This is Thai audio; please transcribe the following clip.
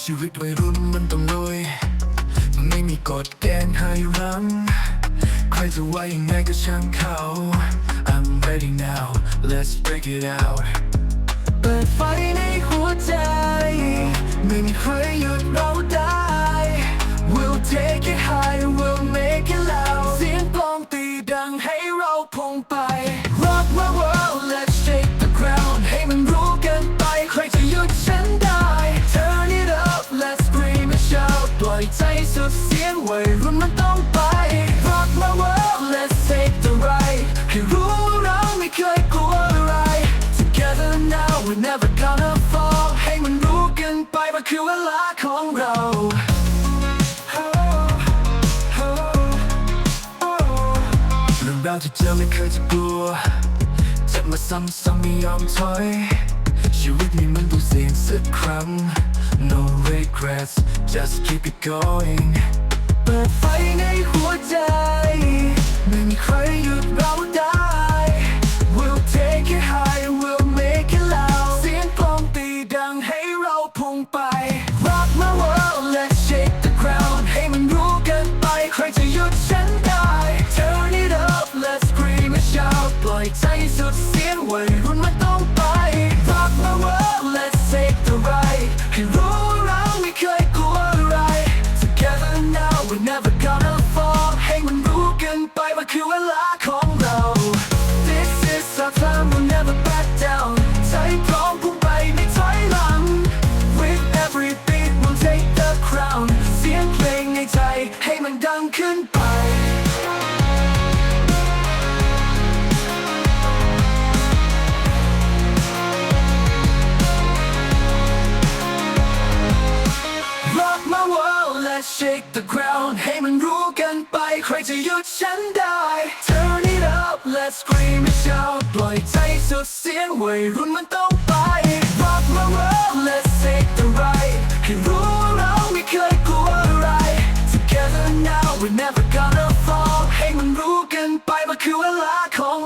ชีวิตวัยรุ่นมันต้องลุยไม่มีกฎเกณฑ์ให้รั้งใครจะว่ายังไงก็ช่างเขา I'm ready now let's break it out เปิดไฟในหัวใจ ไม่มีใครหยุดเรา we're never gonna fall ให้มันรู้กันไปมันคือเวลาของเรา เรื่องราวที่เจอไม่เคยจะกลัวจะมาซ้ำซ้ำไม่ยอมถอย ชีวิตนี้มันต้องเสี่ยงสักครั้ง No regrets just keep it going เปิดไฟในหัว ดเสียงวัยรุ่นมันต้องไป Rock my world let's take the ride ให้รู้เราไม่เคยกลัวอะไร Together now we're never gonna fall ให้มันรู้กันไปว่าคือเวลาของเรา This is our time we'll never back down ใจพร้อมพุ่งไปไม่ถอยหลัง With every beat we'll take the crown เสียงเพลงในใจให้มันดังขึ้นไป shake the ground ให้มันรู้กันไป ใครจะหยุดฉันได้ Turn it up let's scream and shout ปล่อยใจสุดเสียงวัยรุ่นมันต้องไป Rock my world let's take the ride ให้รู้เราไม่เคยกลัวอะไร Together now we're never gonna fall ให้มันรู้กันไปมันคือเวลาของ